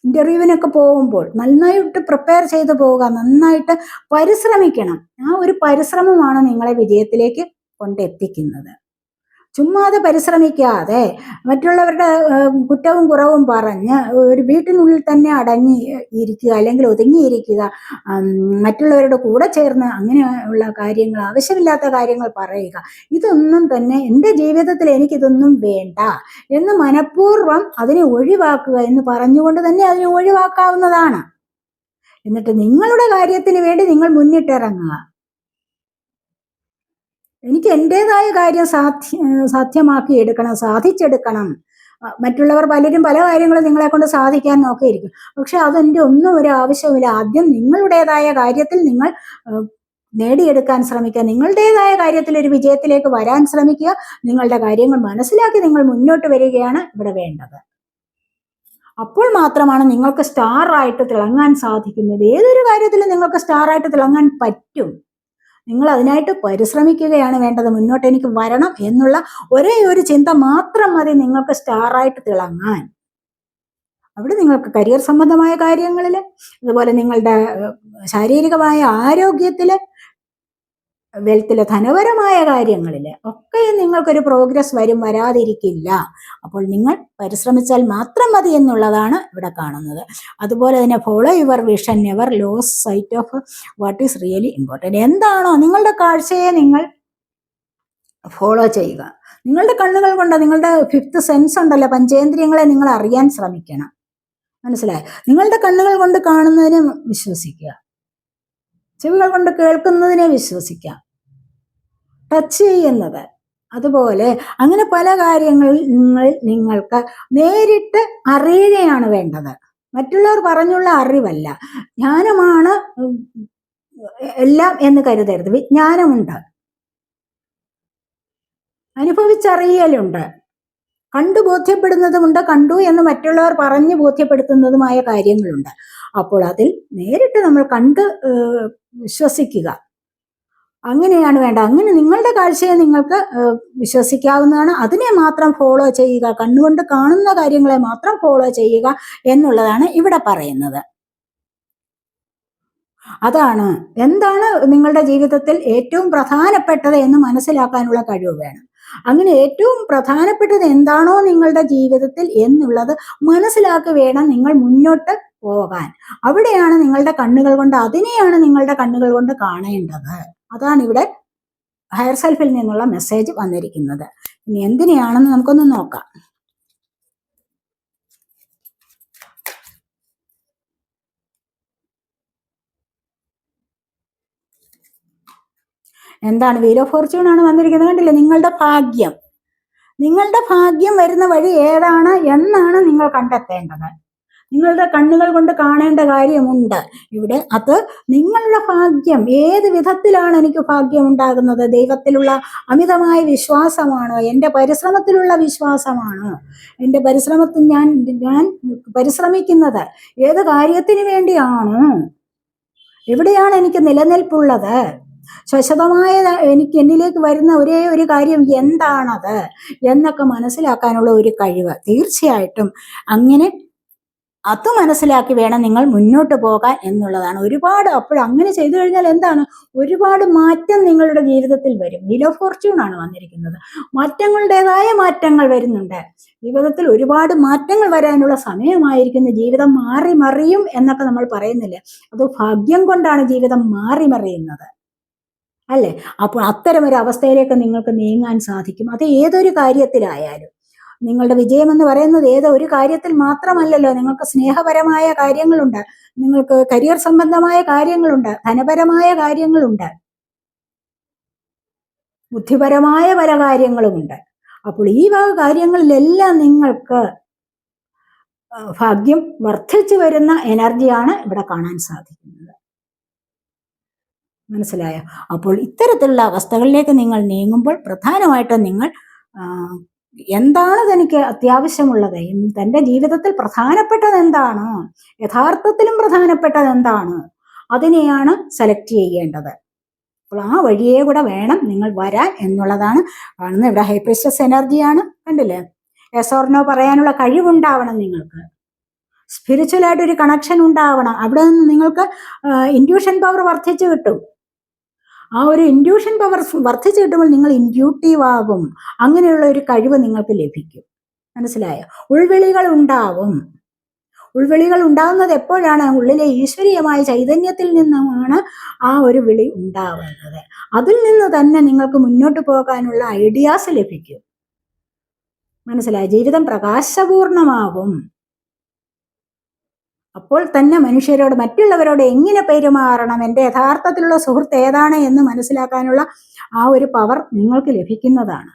ഇന്റർവ്യൂവിനൊക്കെ പോകുമ്പോൾ നന്നായിട്ട് പ്രിപ്പയർ ചെയ്ത് പോവുക നന്നായിട്ട് പരിശ്രമിക്കണം. ആ ഒരു പരിശ്രമമാണ് നിങ്ങളെ വിജയത്തിലേക്ക് കൊണ്ടെത്തിക്കുന്നത്. ചുമ്മാതെ പരിശ്രമിക്കാതെ മറ്റുള്ളവരുടെ കുറ്റവും കുറവും പറഞ്ഞ് ഒരു വീട്ടിനുള്ളിൽ തന്നെ അടങ്ങി ഇരിക്കുക അല്ലെങ്കിൽ ഒതുങ്ങിയിരിക്കുക മറ്റുള്ളവരുടെ കൂടെ ചേർന്ന് അങ്ങനെയുള്ള കാര്യങ്ങൾ ആവശ്യമില്ലാത്ത കാര്യങ്ങൾ പറയുക. ഇതൊന്നും തന്നെ എന്റെ ജീവിതത്തിൽ എനിക്കിതൊന്നും വേണ്ട എന്ന് മനഃപൂർവം അതിനെ ഒഴിവാക്കുക എന്ന് പറഞ്ഞുകൊണ്ട് തന്നെ അതിനെ ഒഴിവാക്കാവുന്നതാണ്. എന്നിട്ട് നിങ്ങളുടെ കാര്യത്തിന് വേണ്ടി നിങ്ങൾ മുന്നിട്ടിറങ്ങുക. എനിക്ക് എന്റെതായ കാര്യം സാധ്യ സാധ്യമാക്കി എടുക്കണം സാധിച്ചെടുക്കണം. മറ്റുള്ളവർ പലരും പല കാര്യങ്ങളും നിങ്ങളെ കൊണ്ട് സാധിക്കാൻ നോക്കിയിരിക്കും. പക്ഷെ അതെന്റെ ഒന്നും ഒരു ആവശ്യമില്ല ആദ്യം നിങ്ങളുടേതായ കാര്യത്തിൽ നിങ്ങൾ നേടിയെടുക്കാൻ ശ്രമിക്കുക. നിങ്ങളുടേതായ കാര്യത്തിൽ ഒരു വിജയത്തിലേക്ക് വരാൻ ശ്രമിക്കുക. നിങ്ങളുടെ കാര്യങ്ങൾ മനസ്സിലാക്കി നിങ്ങൾ മുന്നോട്ട് വരികയാണ് ഇവിടെ വേണ്ടത്. അപ്പോൾ മാത്രമാണ് നിങ്ങൾക്ക് സ്റ്റാർ ആയിട്ട് തിളങ്ങാൻ സാധിക്കുന്നത്. ഏതൊരു കാര്യത്തിലും നിങ്ങൾക്ക് സ്റ്റാർ ആയിട്ട് തിളങ്ങാൻ പറ്റും. നിങ്ങൾ അതിനായിട്ട് പരിശ്രമിക്കുകയാണ് വേണ്ടത്. മുന്നോട്ട് എനിക്ക് വരണം എന്നുള്ള ഒരേ ഒരു ചിന്ത മാത്രം മതി നിങ്ങൾക്ക് സ്റ്റാറായിട്ട് തിളങ്ങാൻ. അവിടെ നിങ്ങൾക്ക് കരിയർ സംബന്ധമായ കാര്യങ്ങളിൽ അതുപോലെ നിങ്ങളുടെ ശാരീരികമായ ആരോഗ്യത്തിൽ വെൽത്തിലെ ധനപരമായ കാര്യങ്ങളിൽ ഒക്കെ നിങ്ങൾക്കൊരു പ്രോഗ്രസ് വരും വരാതിരിക്കില്ല. അപ്പോൾ നിങ്ങൾ പരിശ്രമിച്ചാൽ മാത്രം മതി എന്നുള്ളതാണ് ഇവിടെ കാണുന്നത്. അതുപോലെ തന്നെ follow your vision never lose sight of what is really important എന്താണോ നിങ്ങളുടെ കാഴ്ചയെ നിങ്ങൾ ഫോളോ ചെയ്യുക. നിങ്ങളുടെ കണ്ണുകൾ കൊണ്ട് നിങ്ങളുടെ ഫിഫ്ത്ത് സെൻസ് ഉണ്ടല്ലോ പഞ്ചേന്ദ്രിയങ്ങളെ നിങ്ങൾ അറിയാൻ ശ്രമിക്കണം. മനസ്സിലായി? നിങ്ങളുടെ കണ്ണുകൾ കൊണ്ട് കാണുന്നതിനെ വിശ്വസിക്കുക. ചെവികൾ കൊണ്ട് കേൾക്കുന്നതിനെ വിശ്വസിക്കാം ടച്ച് ചെയ്യുന്നത് അതുപോലെ അങ്ങനെ പല കാര്യങ്ങളിൽ നിങ്ങൾ നിങ്ങൾക്ക് നേരിട്ട് അറിയുകയാണ് വേണ്ടത്. മറ്റുള്ളവർ പറഞ്ഞുള്ള അറിവല്ല. ജ്ഞാനമാണ് എല്ലാം എന്ന് കരുതരുത്. വിജ്ഞാനമുണ്ട്. അനുഭവിച്ചറിയലുണ്ട്. കണ്ടു ബോധ്യപ്പെടുന്നതുമുണ്ട് കണ്ടു എന്ന് മറ്റുള്ളവർ പറഞ്ഞു ബോധ്യപ്പെടുത്തുന്നതുമായ കാര്യങ്ങളുണ്ട്. അപ്പോൾ അതിൽ നേരിട്ട് നമ്മൾ കണ്ട് വിശ്വസിക്കുക. അങ്ങനെയാണ് വേണ്ട അങ്ങനെ നിങ്ങളുടെ കാഴ്ചയെ നിങ്ങൾക്ക് വിശ്വസിക്കാവുന്നതാണ്. അതിനെ മാത്രം ഫോളോ ചെയ്യുക കണ്ണുകൊണ്ട് കാണുന്ന കാര്യങ്ങളെ മാത്രം ഫോളോ ചെയ്യുക എന്നുള്ളതാണ് ഇവിടെ പറയുന്നത്. അതാണ് എന്താണ് നിങ്ങളുടെ ജീവിതത്തിൽ ഏറ്റവും പ്രധാനപ്പെട്ടത് എന്ന് മനസ്സിലാക്കാനുള്ള കഴിവ് വേണം. അങ്ങനെ ഏറ്റവും പ്രധാനപ്പെട്ടത് എന്താണോ നിങ്ങളുടെ ജീവിതത്തിൽ എന്നുള്ളത് മനസ്സിലാക്കി വേണം നിങ്ങൾ മുന്നോട്ട് പോകാൻ. അവിടെയാണ് നിങ്ങളുടെ കണ്ണുകൾ കൊണ്ട് അതിനെയാണ് നിങ്ങളുടെ കണ്ണുകൾ കൊണ്ട് കാണേണ്ടത്. അതാണ് ഇവിടെ ഹയർ സെൽഫിൽ നിന്നുള്ള മെസ്സേജ് വന്നിരിക്കുന്നത്. ഇനി എന്തിനെയാണെന്ന് നമുക്കൊന്ന് നോക്കാം. എന്താണ് വീൽ ഓഫ് ഫോർച്യൂൺ ആണ് വന്നിരിക്കുന്നത് കണ്ടില്ലേ? നിങ്ങളുടെ ഭാഗ്യം. നിങ്ങളുടെ ഭാഗ്യം വരുന്ന വഴി ഏതാണ് എന്നാണ് നിങ്ങൾ കണ്ടെത്തേണ്ടത്. നിങ്ങളുടെ കണ്ണുകൾ കൊണ്ട് കാണേണ്ട കാര്യമുണ്ട്. ഇവിടെ അത് നിങ്ങളുടെ ഭാഗ്യം. ഏത് വിധത്തിലാണ് എനിക്ക് ഭാഗ്യം ഉണ്ടാകുന്നത് ദൈവത്തിലുള്ള അമിതമായ വിശ്വാസമാണോ? എന്റെ പരിശ്രമത്തിലുള്ള വിശ്വാസമാണോ? എന്റെ പരിശ്രമത്തിൽ ഞാൻ ഞാൻ പരിശ്രമിക്കുന്നത് ഏത് കാര്യത്തിന് വേണ്ടിയാണോ? എവിടെയാണ് എനിക്ക് നിലനിൽപ്പുള്ളത്? ശശതമായ എനിക്ക് എന്നിലേക്ക് വരുന്ന ഒരേ ഒരു കാര്യം എന്താണത്? എന്നൊക്കെ മനസ്സിലാക്കാനുള്ള ഒരു കഴിവ്. തീർച്ചയായിട്ടും അങ്ങനെ അത് മനസ്സിലാക്കി വേണം നിങ്ങൾ മുന്നോട്ട് പോകാൻ എന്നുള്ളതാണ്. ഒരുപാട് അപ്പോൾ അങ്ങനെ ചെയ്തു കഴിഞ്ഞാൽ എന്താണ്? ഒരുപാട് മാറ്റം നിങ്ങളുടെ ജീവിതത്തിൽ വരും. വീൽ ഓഫ് ഫോർച്യൂൺ ആണ് വന്നിരിക്കുന്നത്. മാറ്റങ്ങളുടേതായ മാറ്റങ്ങൾ വരുന്നുണ്ട്. ജീവിതത്തിൽ ഒരുപാട് മാറ്റങ്ങൾ വരാനുള്ള സമയമായിരിക്കുന്നു. ജീവിതം മാറി മറിയും എന്നൊക്കെ നമ്മൾ പറയുന്നില്ലേ? അത് ഭാഗ്യം കൊണ്ടാണ് ജീവിതം മാറി മറിയുന്നത്. അല്ലേ? അപ്പോൾ അത്തരം ഒരു അവസ്ഥയിലേക്ക് നിങ്ങൾക്ക് നീങ്ങാൻ സാധിക്കും. അത് ഏതൊരു കാര്യത്തിലായാലും. നിങ്ങളുടെ വിജയം എന്ന് പറയുന്നത് ഏതോ ഒരു കാര്യത്തിൽ മാത്രമല്ലല്ലോ. നിങ്ങൾക്ക് സ്നേഹപരമായ കാര്യങ്ങളുണ്ട്. നിങ്ങൾക്ക് കരിയർ സംബന്ധമായ കാര്യങ്ങളുണ്ട്. ധനപരമായ കാര്യങ്ങളുണ്ട്. ബുദ്ധിപരമായ പല കാര്യങ്ങളുമുണ്ട്. അപ്പോൾ ഈ വക കാര്യങ്ങളിലെല്ലാം നിങ്ങൾക്ക് ഭാഗ്യം വർദ്ധിച്ചു വരുന്ന എനർജിയാണ് ഇവിടെ കാണാൻ സാധിക്കുന്നത്. മനസ്സിലായോ? അപ്പോൾ ഇത്തരത്തിലുള്ള അവസ്ഥകളിലേക്ക് നിങ്ങൾ നീങ്ങുമ്പോൾ പ്രധാനമായിട്ടും നിങ്ങൾ എന്താണ് തനിക്ക് അത്യാവശ്യമുള്ളത്? തന്റെ ജീവിതത്തിൽ പ്രധാനപ്പെട്ടത് എന്താണ്? യഥാർത്ഥത്തിലും പ്രധാനപ്പെട്ടത് എന്താണ്? അതിനെയാണ് സെലക്ട് ചെയ്യേണ്ടത്. അപ്പോൾ ആ വഴിയെ കൂടെ വേണം നിങ്ങൾ വരാൻ എന്നുള്ളതാണ് കാണുന്നത്. ഇവിടെ ഹൈപ്രിസ്റ്റസ് എനർജിയാണ് കണ്ടില്ലേ? എസോർനോ പറയാനുള്ള കഴിവുണ്ടാവണം നിങ്ങൾക്ക്. ഒരു കണക്ഷൻ ഉണ്ടാവണം. അവിടെ നിന്ന് നിങ്ങൾക്ക് ഇൻഡ്യൂഷൻ പവർ വർദ്ധിച്ചു കിട്ടും. ആ ഒരു ഇൻഡ്യൂഷൻ പവർ വർദ്ധിച്ചു കിട്ടുമ്പോൾ നിങ്ങൾ ഇൻഡ്യൂട്ടീവ് ആകും. അങ്ങനെയുള്ള ഒരു കഴിവ് നിങ്ങൾക്ക് ലഭിക്കും. മനസ്സിലായോ? ഉൾവിളികൾ ഉണ്ടാവും. ഉൾവിളികൾ ഉണ്ടാകുന്നത് എപ്പോഴാണ്? ഉള്ളിലെ ഈശ്വരീയമായ ചൈതന്യത്തിൽ നിന്നുമാണ് ആ ഒരു വിളി ഉണ്ടാവുന്നത്. അതിൽ നിന്ന് തന്നെ നിങ്ങൾക്ക് മുന്നോട്ട് പോകാനുള്ള ഐഡിയാസ് ലഭിക്കും. മനസ്സിലായി? ജീവിതം പ്രകാശപൂർണമാകും. അപ്പോൾ തന്നെ മനുഷ്യരോട് മറ്റുള്ളവരോട് എങ്ങനെ പെരുമാറണം? എന്റെ യഥാർത്ഥത്തിലുള്ള സുഹൃത്ത് ഏതാണ് എന്ന് മനസ്സിലാക്കാനുള്ള ആ ഒരു പവർ നിങ്ങൾക്ക് ലഭിക്കുന്നതാണ്.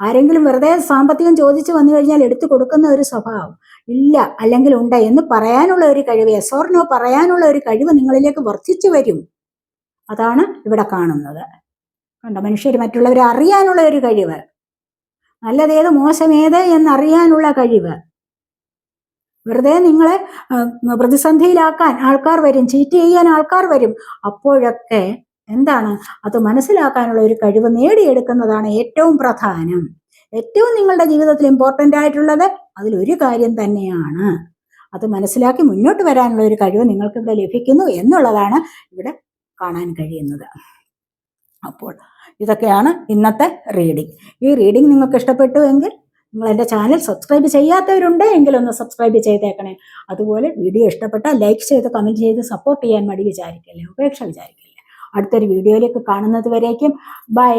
ആരെങ്കിലും വെറുതെ സാമ്പത്തികം ചോദിച്ചു വന്നു കഴിഞ്ഞാൽ എടുത്തു കൊടുക്കുന്ന ഒരു സ്വഭാവം ഇല്ല അല്ലെങ്കിൽ ഉണ്ട് എന്ന് പറയാനുള്ള ഒരു കഴിവ് എസോറിനോ പറയാനുള്ള ഒരു കഴിവ് നിങ്ങളിലേക്ക് വർദ്ധിച്ചു വരും. അതാണ് ഇവിടെ കാണുന്നത്. കണ്ട? മനുഷ്യർ മറ്റുള്ളവരെ അറിയാനുള്ള ഒരു കഴിവ്. നല്ലതേത് മോശമേത് എന്നറിയാനുള്ള കഴിവ്. വെറുതെ നിങ്ങളെ പ്രതിസന്ധിയിലാക്കാൻ ആൾക്കാർ വരും ചീറ്റ് ചെയ്യാൻ ആൾക്കാർ വരും. അപ്പോഴൊക്കെ എന്താണ്? അത് മനസ്സിലാക്കാനുള്ള ഒരു കഴിവ് നേടിയെടുക്കുന്നതാണ് ഏറ്റവും പ്രധാനം. ഏറ്റവും നിങ്ങളുടെ ജീവിതത്തിൽ ഇമ്പോർട്ടന്റ് ആയിട്ടുള്ളത് അതിലൊരു കാര്യം തന്നെയാണ്. അത് മനസ്സിലാക്കി മുന്നോട്ട് വരാനുള്ള ഒരു കഴിവ് നിങ്ങൾക്ക് ഇവിടെ ലഭിക്കുന്നു എന്നുള്ളതാണ് ഇവിടെ കാണാൻ കഴിയുന്നത്. അപ്പോൾ ഇതൊക്കെയാണ് ഇന്നത്തെ റീഡിംഗ് ഈ റീഡിംഗ് നിങ്ങൾക്ക് ഇഷ്ടപ്പെട്ടു എങ്കിൽ നിങ്ങൾ എന്റെ ചാനൽ സബ്സ്ക്രൈബ് ചെയ്യാത്തവരുണ്ട് എങ്കിൽ ഒന്ന് സബ്സ്ക്രൈബ് ചെയ്തേക്കണേ. അതുപോലെ വീഡിയോ ഇഷ്ടപ്പെട്ടാൽ ലൈക്ക് ചെയ്ത് കമന്റ് ചെയ്ത് സപ്പോർട്ട് ചെയ്യാൻ മടി വിചാരിക്കല്ലേ? ഉപേക്ഷ വിചാരിക്കല്ലേ? അടുത്തൊരു വീഡിയോയിലേക്ക് കാണുന്നത് വരേക്കും. ബൈ